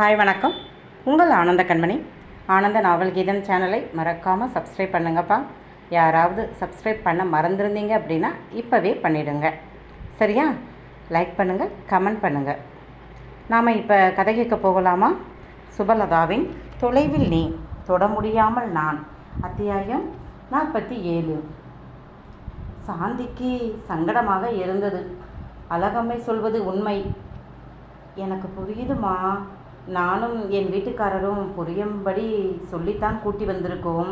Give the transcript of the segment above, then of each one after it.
Hi வணக்கம். உங்கள் ஆனந்த கண்மணி. ஆனந்த நாவல் கீதம் சேனலை மறக்காமல் சப்ஸ்கிரைப் பண்ணுங்கப்பா. யாராவது சப்ஸ்கிரைப் பண்ண மறந்துருந்தீங்க அப்படின்னா இப்போவே பண்ணிடுங்க. சரியா? லைக் பண்ணுங்கள் கமெண்ட் பண்ணுங்கள் நாம் இப்போ கதை கேட்க போகலாமா? சுபலதாவின் தொலைவில் நீ தொட முடியாமல் நான். அத்தியாயம் நாற்பத்தி ஏழு. சாந்திக்கு சங்கடமாக இருந்தது. அழகம்மை சொல்வது உண்மை. எனக்கு புரியுதுமா? நானும் என் வீட்டுக்காரரும் புரியும்படி சொல்லித்தான் கூட்டி வந்திருக்கோம்.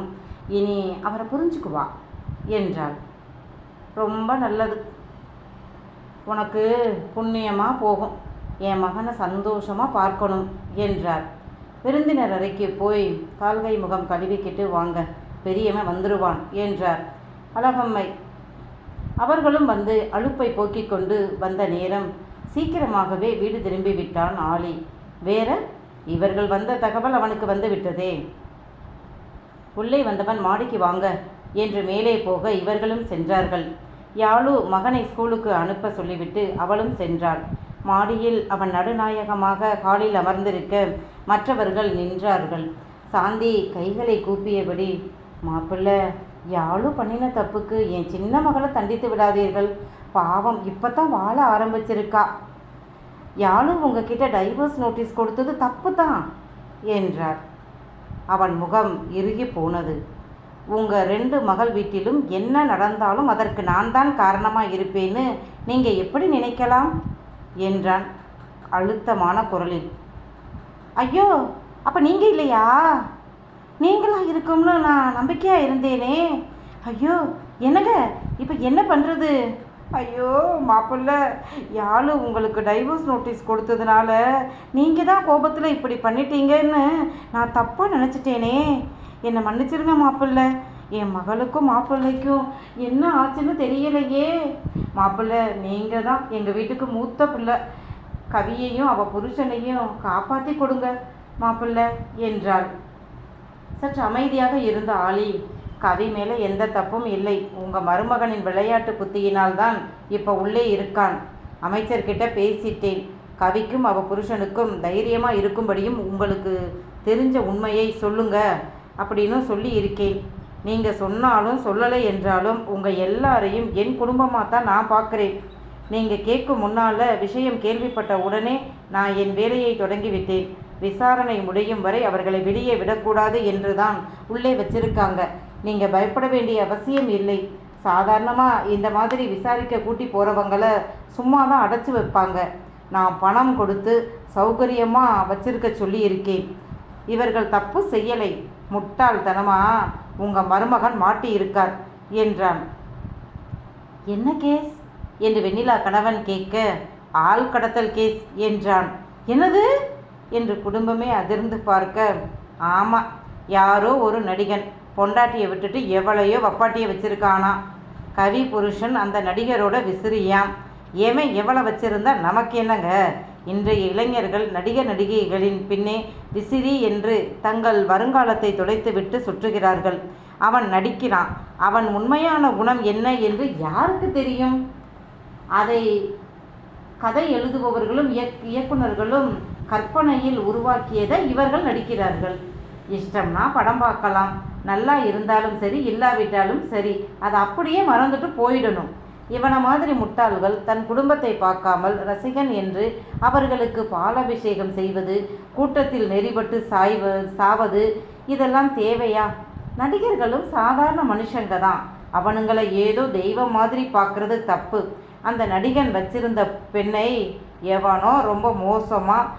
இனி அவரை புரிஞ்சுக்குவா என்றாள். ரொம்ப நல்லது. உனக்கு புண்ணியமாக போகும். என் மகனை சந்தோஷமாக பார்க்கணும் என்றார். விருந்தினர் அறைக்கு போய் கால்கை முகம் கழுவிக்கிட்டு வாங்க பெரியவன் வந்துடுவான் என்றார். அழகம்மை. அவர்களும் வந்து அழுப்பை போக்கிக் கொண்டு வந்த நேரம் சீக்கிரமாகவே வீடு திரும்பி விட்டான் ஆலி. வேற? இவர்கள் வந்த தகவல் அவனுக்கு வந்து விட்டதே உள்ளே வந்தவன் மாடிக்கு வாங்க என்று மேலே போக இவர்களும் சென்றார்கள். யாழு மகனை ஸ்கூலுக்கு அனுப்ப சொல்லிவிட்டு அவளும் சென்றாள். மாடியில் அவன் நடுநாயகமாக காலில் அமர்ந்திருக்க மற்றவர்கள் நின்றார்கள். சாந்தி கைகளை கூப்பியபடி மாப்பிள்ள யாழு பண்ணின தப்புக்கு என் சின்ன மகளை தண்டித்து விடாதீர்கள். பாவம் இப்போ தான் வாழ ஆரம்பிச்சிருக்கா. யாரும் உங்ககிட்ட டைவர்ஸ் நோட்டீஸ் கொடுத்தது தப்பு தான் என்றார். அவன் முகம் இறுகி போனது. உங்கள் ரெண்டு மகள் வீட்டிலும் என்ன நடந்தாலும் அதற்கு நான் தான் காரணமாக இருப்பேன்னு நீங்கள் எப்படி நினைக்கலாம் என்றான் அழுத்தமான குரலில். ஐயோ அப்போ நீங்கள் இல்லையா? நீங்களாக இருக்கும்னு நான் நம்பிக்கையாக இருந்தேனே. ஐயோ என்னங்க இப்போ என்ன பண்ணுறது ஐயோ மாப்பிள்ள யாழ் உங்களுக்கு டைவர்ஸ் நோட்டீஸ் கொடுத்ததுனால நீங்கள் தான் கோபத்தில் இப்படி பண்ணிட்டீங்கன்னு நான் தப்பாக நினச்சிட்டேனே. என்னை மன்னிச்சிருங்க மாப்பிள்ள. என் மகளுக்கும் மாப்பிள்ளைக்கும் என்ன ஆச்சுன்னு தெரியலையே. மாப்பிள்ள நீங்கள் தான் எங்கள் வீட்டுக்கு மூத்த பிள்ளை. கவியையும் அவள் புருஷனையும் காப்பாற்றி கொடுங்க மாப்பிள்ள என்றாள். சற்று அமைதியாக இருந்த ஆளி கவி மேலே எந்த தப்பும் இல்லை. உங்கள் மருமகனின் விளையாட்டு புத்தியினால் தான் இப்போ உள்ளே இருக்கான். அமைச்சர்கிட்ட பேசிட்டேன். கவிக்கும் அவ புருஷனுக்கும் தைரியமாக இருக்கும்படியும் உங்களுக்கு தெரிஞ்ச உண்மையை சொல்லுங்க அப்படின்னு சொல்லி இருக்கேன். நீங்கள் சொன்னாலும் சொல்லலை என்றாலும் உங்கள் எல்லாரையும் என் குடும்பமாக தான் நான் பார்க்குறேன். நீங்கள் கேட்கும் முன்னால் விஷயம் கேள்விப்பட்ட உடனே நான் என் வேலையை தொடங்கிவிட்டேன். விசாரணை முடியும் வரை அவர்களை வெளியே விடக்கூடாது என்று தான் உள்ளே வச்சிருக்காங்க. நீங்கள் பயப்பட வேண்டிய அவசியம் இல்லை. சாதாரணமாக இந்த மாதிரி விசாரிக்க கூட்டி போகிறவங்களை சும்மா தான் அடைச்சி வைப்பாங்க. நான் பணம் கொடுத்து சௌகரியமாக வச்சிருக்க சொல்லியிருக்கேன். இவர்கள் தப்பு செய்யலை. முட்டாள்தனமாக உங்கள் மருமகன் மாட்டி இருக்கார் என்றான். என்ன கேஸ்? என்று வெண்ணிலா கணவன் கேட்க ஆள் கடத்தல் கேஸ் என்றான். என்னது? என்று குடும்பமே அதிர்ந்து பார்க்க ஆமாம் யாரோ ஒரு நடிகன். பொண்டாட்டியை விட்டுட்டு எவ்வளையோ வப்பாட்டியை வச்சிருக்கானா? கவி புருஷன் அந்த நடிகரோட விசிறியாம். ஏவன் எவ்வளோ வச்சிருந்தா நமக்கு என்னங்க? இன்றைய இளைஞர்கள் நடிகர் நடிகைகளின் பின்னே விசிறி என்று தங்கள் வருங்காலத்தை தொலைத்துவிட்டு சுற்றுகிறார்கள். அவன் நடிக்கிறான். அவன் உண்மையான குணம் என்ன என்று யாருக்கு தெரியும்? அதை கதை எழுதுபவர்களும் இயக் இயக்குனர்களும் கற்பனையில் உருவாக்கியதை இவர்கள் நடிக்கிறார்கள். இஷ்டம்னா படம் பார்க்கலாம். நல்லா இருந்தாலும் சரி இல்லாவிட்டாலும் சரி அதை அப்படியே மறந்துட்டு போயிடணும். இவனை மாதிரி முட்டாள்கள் தன் குடும்பத்தை பார்க்காமல் ரசிகன் என்று அவர்களுக்கு பாலாபிஷேகம் செய்வது கூட்டத்தில் நெறிபட்டு சாய்வு சாவது இதெல்லாம் தேவையா? நடிகர்களும் சாதாரண மனுஷங்க தான். அவனுங்களை ஏதோ தெய்வம் மாதிரி பார்க்குறது தப்பு. அந்த நடிகன் வச்சிருந்த பெண்ணை எவனோ ரொம்ப மோசமாக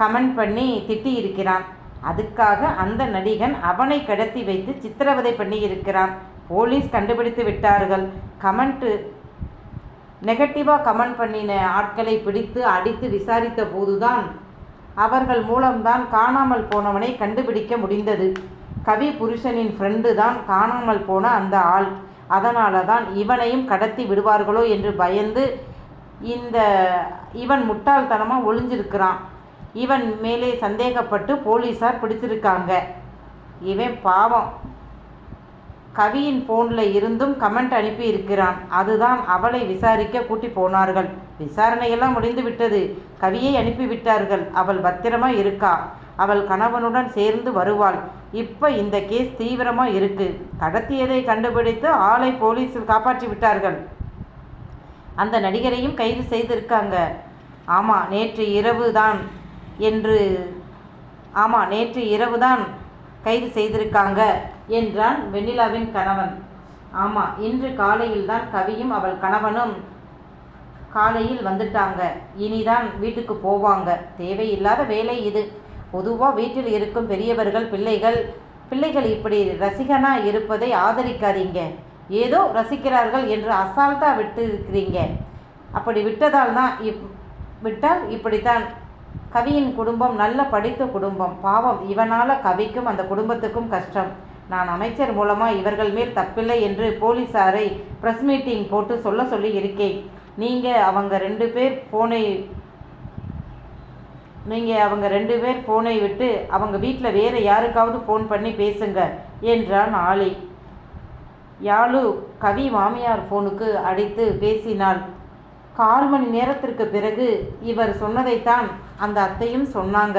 கமெண்ட் பண்ணி திட்டி இருக்கிறான் அதுக்காக அந்த நடிகன் அவனை கடத்தி வைத்து சித்திரவதை பண்ணியிருக்கிறான். போலீஸ் கண்டுபிடித்து விட்டார்கள். கமெண்ட்டு நெகட்டிவாக கமெண்ட் பண்ணின ஆட்களை பிடித்து அடித்து விசாரித்த போதுதான் அவர்கள் மூலம்தான் காணாமல் போனவனை கண்டுபிடிக்க முடிந்தது. கவி புருஷனின் ஃப்ரெண்டு தான் காணாமல் போன அந்த ஆள். அதனால தான் இவனையும் கடத்தி விடுவார்களோ என்று பயந்து இந்த இவன் முட்டாள்தனமாக ஒளிஞ்சிருக்கிறான். இவன் மேலே சந்தேகப்பட்டு போலீஸார் பிடிச்சிருக்காங்க. இவன் பாவம். கவியின் ஃபோனில் இருந்தும் கமெண்ட் அனுப்பி இருக்கிறான் அதுதான் அவளை விசாரிக்க கூட்டி போனார்கள். விசாரணையெல்லாம் முடிந்து விட்டது. கவியை அனுப்பி விட்டார்கள் அவள் பத்திரமா இருக்கா? அவள் கணவனுடன் சேர்ந்து வருவாள். இப்போ இந்த கேஸ் தீவிரமாக இருக்கு. கடத்தியதை கண்டுபிடித்து ஆளை போலீஸில் காப்பாற்றி விட்டார்கள். அந்த நடிகரையும் கைது செய்திருக்காங்க. ஆமாம் நேற்று இரவு தான் என்று ஆமாம் நேற்று இரவு தான் கைது செய்திருக்காங்க என்றான் வெண்ணிலாவின் கணவன். ஆமாம் இன்று காலையில் தான் கவியும் அவள் கணவனும் காலையில் வந்துட்டாங்க. இனிதான் வீட்டுக்கு போவாங்க. தேவையில்லாத வேலை இது. பொதுவாக வீட்டில் இருக்கும் பெரியவர்கள் பிள்ளைகள் பிள்ளைகள் இப்படி ரசிகனாக இருப்பதை ஆதரிக்காதீங்க. ஏதோ ரசிக்கிறார்கள் என்று அசால்ட்டாக விட்டு இருக்கிறீங்க அப்படி விட்டதால் தான் இப் விட்டால் இப்படித்தான் கவியின் குடும்பம் நல்ல படித்த குடும்பம். பாவம் இவனால் கவிக்கும் அந்த குடும்பத்துக்கும் கஷ்டம். நான் அமைச்சர் மூலமாக இவர்கள் மேல் தப்பில்லை என்று போலீஸாரை ப்ரெஸ் மீட்டிங் போட்டு சொல்ல சொல்லி இருக்கேன். நீங்கள் அவங்க ரெண்டு பேர் ஃபோனை நீங்கள் அவங்க ரெண்டு பேர் ஃபோனை விட்டு அவங்க வீட்டில் வேறு யாருக்காவது ஃபோன் பண்ணி பேசுங்க என்றான் ஆலி யாழு கவி மாமியார் ஃபோனுக்கு அடித்து பேசினாள். கால் மணி நேரத்திற்கு பிறகு இவர் சொன்னதைத்தான் அந்த அத்தையும் சொன்னாங்க.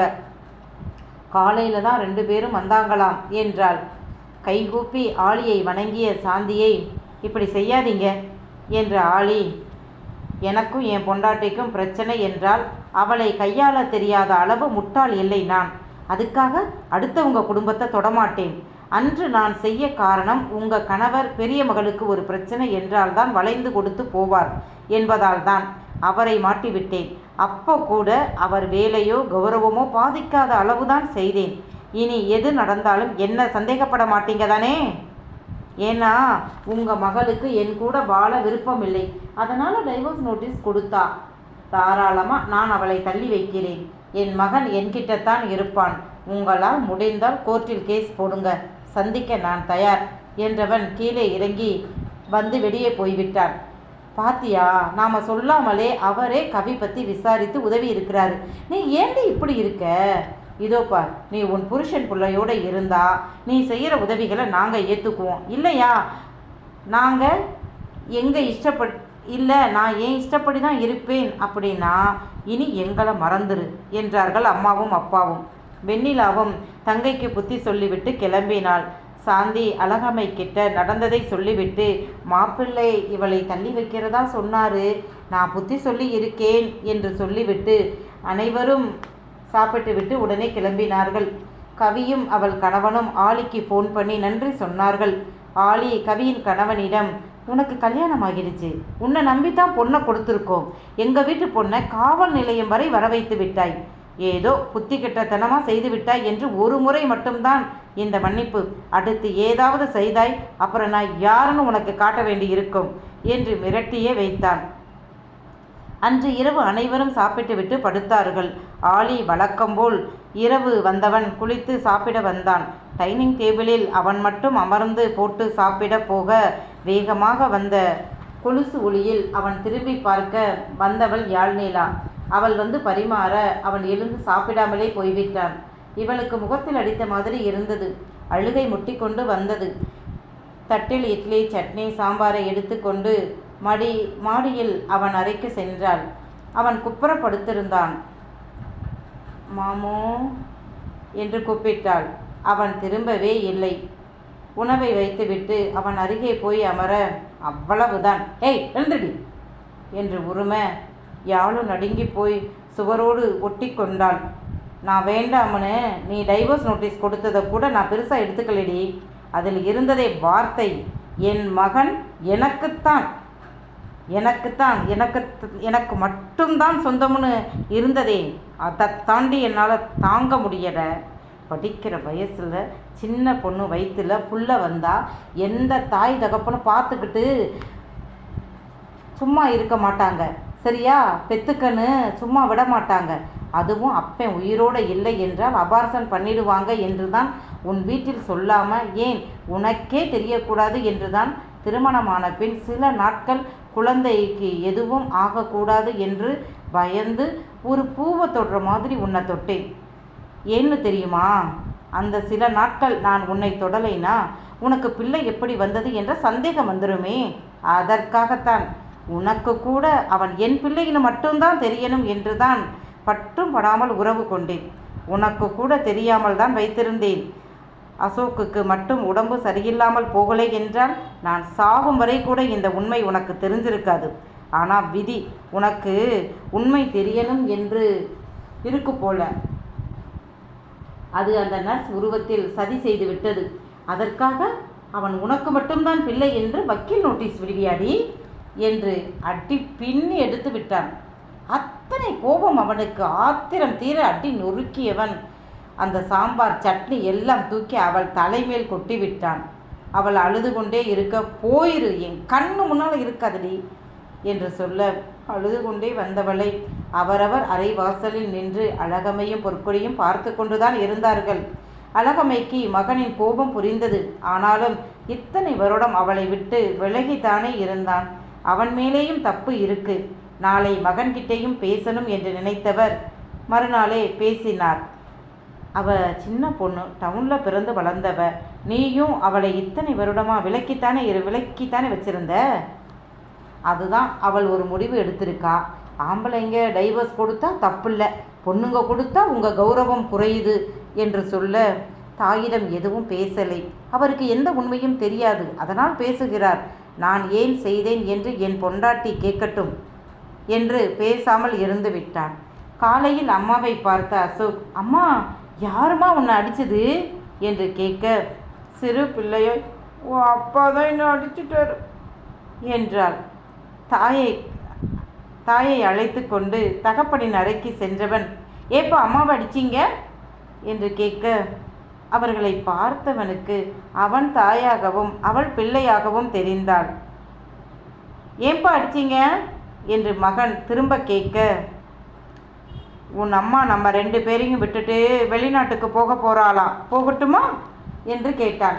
காலையில் தான் ரெண்டு பேரும் வந்தாங்களாம் என்றாள். கைகூப்பி ஆளியை வணங்கிய சாந்தியை இப்படி செய்யாதீங்க என்ற ஆளி. எனக்கும் என் பொண்டாட்டிக்கும் பிரச்சனை என்றால் அவளை கையாள தெரியாத அளவு முட்டாள் இல்லை நான். அதுக்காக அடுத்தவங்க குடும்பத்தை தொடமாட்டேன். அன்று நான் செய்ய காரணம் உங்க கணவர் பெரிய மகளுக்கு ஒரு பிரச்சனை என்றால்தான் வளைந்து கொடுத்து போவார் என்பதால் தான் அவரை மாட்டிவிட்டேன். அப்போ கூட அவர் வேலையோ கௌரவமோ பாதிக்காத அளவுதான் செய்தேன். இனி எது நடந்தாலும் என்ன சந்தேகப்பட மாட்டீங்க தானே? ஏன்னா உங்கள் மகளுக்கு என் கூட வாழ விருப்பம் இல்லை அதனால் டைவர்ஸ் நோட்டீஸ் கொடுத்தா. தாராளமாக நான் அவளை தள்ளி வைக்கிறேன். என் மகன் என்கிட்டத்தான் இருப்பான். உங்களால் முடிந்தால் கோர்ட்டில் கேஸ் போடுங்க. சந்திக்க நான் தயார் என்றவன் கீழே இறங்கி வந்து வெளியே போய்விட்டான். பாத்தியா நாம் சொல்லாமலே அவரே கவி பற்றி விசாரித்து உதவி இருக்கிறாரு. நீ ஏண்டி இப்படி இருக்க? இதோ பார் நீ உன் புருஷன் பிள்ளையோடு இருந்தா நீ செய்கிற உதவிகளை நாங்கள் ஏற்றுக்குவோம் இல்லையா? நாங்கள் எங்கள் இஷ்டப்பட் இல்லை நான் ஏன் இஷ்டப்படி தான் இருப்பேன் அப்படின்னா இனி எங்களை மறந்துரு என்றார்கள் அம்மாவும் அப்பாவும். வெண்ணிலாவும் தங்கைக்கு புத்தி சொல்லிவிட்டு கிளம்பினாள். சாந்தி அழகம்மை கிட்ட நடந்ததை சொல்லிவிட்டு மாப்பிள்ளை இவளை தள்ளி வைக்கிறதா சொன்னாரு. நான் புத்தி சொல்லி இருக்கேன் என்று சொல்லிவிட்டு அனைவரும் சாப்பிட்டுவிட்டு உடனே கிளம்பினார்கள். கவியும் அவள் கணவனும் ஆலிக்கு ஃபோன் பண்ணி நன்றி சொன்னார்கள். ஆலி கவியின் கணவனிடம் உனக்கு கல்யாணம் ஆகிடுச்சு. உன்னை நம்பித்தான் பொண்ணை கொடுத்துருக்கோம். எங்கள் வீட்டு பொண்ணை காவல் நிலையம் வரை வர வைத்து விட்டாய். ஏதோ புத்தி கெட்டத்தனமாக செய்து விட்டாய் என்று ஒரு முறை மட்டும்தான் இந்த மன்னிப்பு. அடுத்து ஏதாவது செய்தாய் அப்புறம் நான் யாருன்னு உனக்கு காட்ட வேண்டி இருக்கும் என்று மிரட்டியே வைத்தான். அன்று இரவு அனைவரும் சாப்பிட்டுவிட்டு படுத்தார்கள். ஆலி வழக்கம்போல் இரவு வந்தவன் குளித்து சாப்பிட வந்தான். டைனிங் டேபிளில் அவன் மட்டும் அமர்ந்து போட்டு சாப்பிட போக வேகமாக வந்த கொலுசு ஒளியில் அவன் திரும்பி பார்க்க வந்தவள் யாழ்நீலா. அவள் வந்து பரிமாற அவன் எழுந்து சாப்பிடாமலே போய்விட்டான். இவளுக்கு முகத்தில் அடித்த மாதிரி இருந்தது. அழுகை முட்டிக்கொண்டு வந்தது. தட்டில் இட்லி சட்னி சாம்பாரை எடுத்துக்கொண்டு மடி மாடியில் அவன் அறைக்கு சென்றாள். அவன் குப்புற படுத்திருந்தான் மாமோ என்று கூப்பிட்டாள். அவன் திரும்பவே இல்லை. உணவை வைத்துவிட்டு அவன் அருகே போய் அமர அவ்வளவுதான். ஏய் எழுந்துடி என்று உரும யாழும் நடுங்கி போய் சுவரோடு ஒட்டி கொண்டாள் நான் வேண்டாமனு நீ டைவர்ஸ் நோட்டீஸ் கொடுத்ததை கூட நான் பெருசாக எடுத்துக்கலடி. அதில் இருந்ததே வார்த்தை. என் மகன் எனக்குத்தான் எனக்குத்தான் எனக்கு எனக்கு மட்டும்தான் சொந்தம்னு இருந்ததே. அதை தாண்டி என்னால் தாங்க முடியலை. படிக்கிற வயசில் சின்ன பொண்ணு வயிற்றில் புள்ள வந்தால் எந்த தாய் தகப்பனும் பார்த்துக்கிட்டு சும்மா இருக்க மாட்டாங்க. சரியா? பெத்துக்கன்னு சும்மா விட மாட்டாங்க அதுவும் அப்பன் உயிரோடு இல்லை என்றால் அபார்சன் பண்ணிடுவாங்க என்று தான் உன் வீட்டில் சொல்லாமல் ஏன் உனக்கே தெரியக்கூடாது என்று தான் திருமணமான பின் சில நாட்கள் குழந்தைக்கு எதுவும் ஆகக்கூடாது என்று பயந்து ஒரு பூவை தொடுற மாதிரி உன்னை தொட்டேன். ஏன்னு தெரியுமா? அந்த சில நாட்கள் நான் உன்னை தொடலைனா உனக்கு பிள்ளை எப்படி வந்தது என்ற சந்தேகம் வந்துருமே. அதற்காகத்தான் உனக்கு கூட அவன் என் பிள்ளைன்னு மட்டும்தான் தெரியணும் என்றுதான் பற்றும் படாமல் உறவு கொண்டேன். உனக்கு கூட தெரியாமல் தான் வைத்திருந்தேன். அசோக்குக்கு மட்டும் உடம்பு சரியில்லாமல் போகலை என்றால் நான் சாகும் வரை கூட இந்த உண்மை உனக்கு தெரிஞ்சிருக்காது. ஆனால் விதி உனக்கு உண்மை தெரியணும் என்று இருக்கு போல. அது அந்த நர்ஸ் உருவத்தில் சதி செய்து விட்டது. அதற்காக அவன் உனக்கு மட்டும்தான் பிள்ளை என்று வக்கீல் நோட்டீஸ் விடுவியாடி என்று அடி பின்னி எடுத்து விட்டான். அத்தனை கோபம் அவனுக்கு. ஆத்திரம் தீர அடி நொறுக்கியவன். அந்த சாம்பார் சட்னி எல்லாம் தூக்கி அவள் தலைமேல் கொட்டி விட்டான். அவள் அழுது கொண்டே இருக்க போயிரு என் கண்ணு முன்னால் இருக்காதடி என்று சொல்ல அழுது கொண்டே வந்தவளை அவரவர் அறை வாசலில் நின்று அழகமையும் பொற்கொடியும் பார்த்து கொண்டுதான் இருந்தார்கள். அழகமைக்கு மகனின் கோபம் புரிந்தது. ஆனாலும் இத்தனை வருடம் அவளை விட்டு விலகித்தானே இருந்தான். அவன் மேலேயும் தப்பு இருக்கு. நாளை மகன்கிட்டேயும் பேசணும் என்று நினைத்தவர் மறுநாளே பேசினார். அவ சின்ன பொண்ணு டவுனில் பிறந்து வளர்ந்தவ. நீயும் அவளை இத்தனை வருடமாக விலக்கித்தானே இரு விலக்கித்தானே வச்சுருந்த? அதுதான் அவள் ஒரு முடிவு எடுத்திருக்கா. ஆம்பளைங்க டைவர்ஸ் கொடுத்தா தப்பில்லை. பொண்ணுங்க கொடுத்தா உங்கள் கௌரவம் குறையுது என்று சொல்ல தாயிடம் எதுவும் பேசலை. அவருக்கு எந்த உண்மையும் தெரியாது. அதனால் பேசுகிறார். நான் ஏன் செய்தேன் என்று என் பொண்டாட்டி கேட்கட்டும் என்று பேசாமல் இருந்து விட்டான். காலையில் அம்மாவை பார்த்த அசோக் அம்மா யாரும்மா உன்னை அடிச்சது? என்று கேட்க சிறு பிள்ளையை ஓ அப்பா தான் என்னை அடிச்சுட்டார் என்றாள். தாயை தாயை அழைத்து கொண்டு தகப்பனின் அறைக்கு சென்றவன் ஏப்பா அம்மாவை அடிச்சிங்க? என்று கேட்க அவர்களை பார்த்தவனுக்கு அவன் தாயாகவும் அவள் பிள்ளையாகவும் தெரிந்தாள். ஏன்பா அடிச்சிங்க? என்று மகன் திரும்ப கேட்க உன் அம்மா நம்ம ரெண்டு பேரையும் விட்டுட்டு வெளிநாட்டுக்கு போக போகிறாளா போகட்டுமா? என்று கேட்டான்.